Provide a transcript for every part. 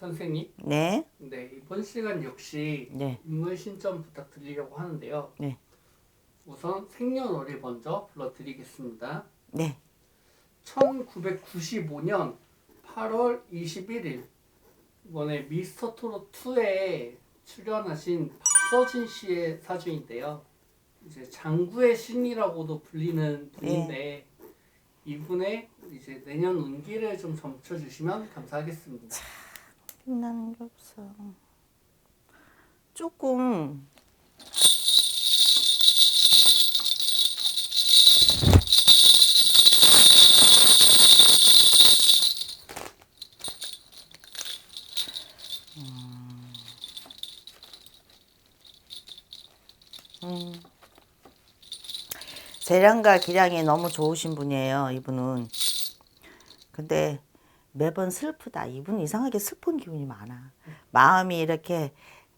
선생님, 네. 네 이번 시간 역시 네. 인물 신점 부탁드리려고 하는데요. 네. 우선 생년월일 먼저 불러드리겠습니다. 네. 1995년 8월 21일 이번에 미스터 트롯 2에 출연하신 박서진 씨의 사주인데요. 이제 장구의 신이라고도 불리는 분인데 이분의 이제 내년 운기를 좀 점쳐주시면 감사하겠습니다. 빛나는 게 없어. 조금 음. 재량과 기량이 너무 좋으신 분이에요, 이분은. 근데 매번 슬프다. 이분 이상하게 슬픈 기운이 많아. 마음이 이렇게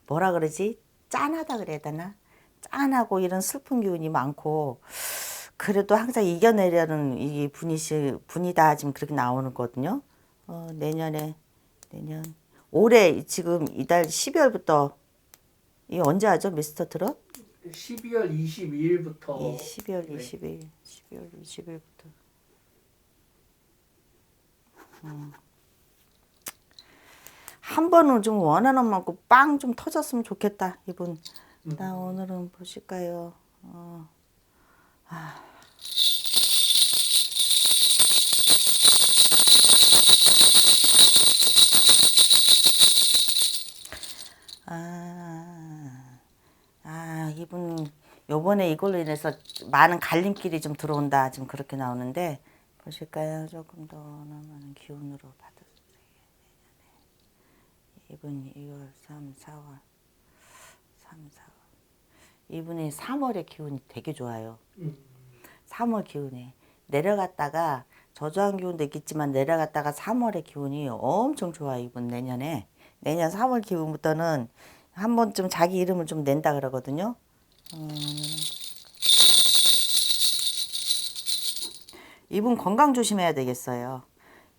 뭐라 그러지? 짠하다 그래야 되나? 짠하고 이런 슬픈 기운이 많고 그래도 항상 이겨내려는 이 분이시 분이다 지금 그렇게 나오는 거거든요. 어, 내년에 내년 올해 지금 이달 12월부터 이 언제 하죠, 미스터 트롯? 12월 22일부터 이 12월 네. 20일, 12월 20일부터. 음. 한 번은 좀 원하는 만큼 빵 좀 터졌으면 좋겠다, 이분. 나 오늘은 보실까요? 어. 아. 아, 이분 요번에 이걸로 인해서 많은 갈림길이 좀 들어온다. 지금 그렇게 나오는데 보실까요? 조금 더 많은 기운으로 받아주세요. 이분 2월, 3, 4월, 3, 4월. 이분이 3월의 기운이 되게 좋아요. 음, 3월 기운에 내려갔다가 저조한 기운도 있겠지만 내려갔다가 3월의 기운이 엄청 좋아요 이분 내년에 내년 3월 기운부터는 한 번쯤 자기 이름을 좀 낸다 그러거든요. 음. 이분 건강 조심해야 되겠어요.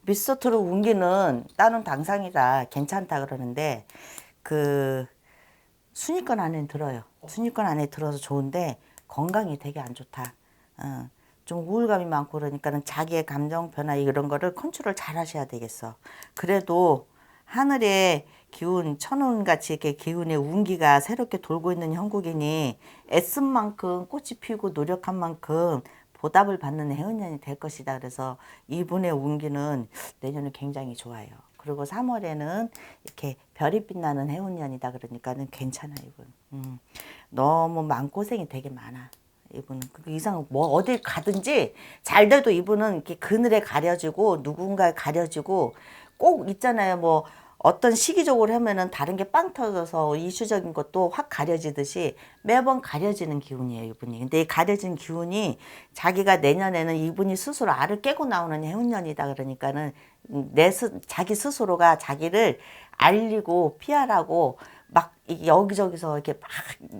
미스터트로 운기는 다른 당상이라 괜찮다 그러는데 그 순위권 안에 들어요. 순위권 안에 들어서 좋은데 건강이 되게 안 좋다. 어, 좀 우울감이 많고 그러니까는 자기의 감정 변화 이런 거를 컨트롤 잘 하셔야 되겠어. 그래도 하늘의 기운, 천운 같이 이렇게 기운의 운기가 새롭게 돌고 있는 형국이니 애쓴 만큼 꽃이 피고 노력한 만큼 보답을 받는 해운년이 될 것이다. 그래서 이분의 운기는 내년에 굉장히 좋아요. 그리고 3월에는 이렇게 별이 빛나는 해운년이다 그러니까는 괜찮아 이분. 음, 너무 마음고생이 되게 많아. 이분은 그 이상 뭐 어딜 가든지 잘 돼도 이분은 이렇게 그늘에 가려지고 누군가에 가려지고 꼭 있잖아요. 뭐 어떤 시기적으로 하면은 다른 게 빵 터져서 이슈적인 것도 확 가려지듯이 매번 가려지는 기운이에요, 이분이. 근데 이 가려진 기운이 자기가 내년에는 이분이 스스로 알을 깨고 나오는 해운년이다 그러니까는 내 스, 자기 스스로가 자기를 알리고 피하라고 막 이- 여기저기서 이렇게 막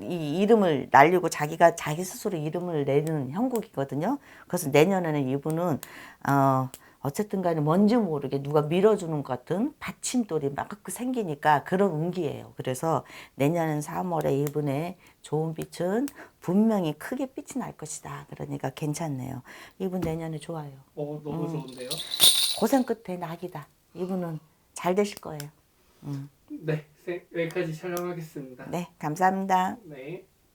이 이름을 날리고 자기가 자기 스스로 이름을 내는 형국이거든요. 그래서 내년에는 이분은 어 어쨌든 간에 뭔지 모르게 누가 밀어주는 것 같은 받침돌이 막그 생기니까 그런 운기예요. 그래서 내년은 3월에 이분의 좋은 빛은 분명히 크게 빛이 날 것이다. 그러니까 괜찮네요. 이분 내년에 좋아요. 어, 너무 좋은데요. 고생 끝에 낙이다. 이분은 잘 되실 거예요. 네, 세- 여기까지 촬영하겠습니다. 네, 감사합니다. 네.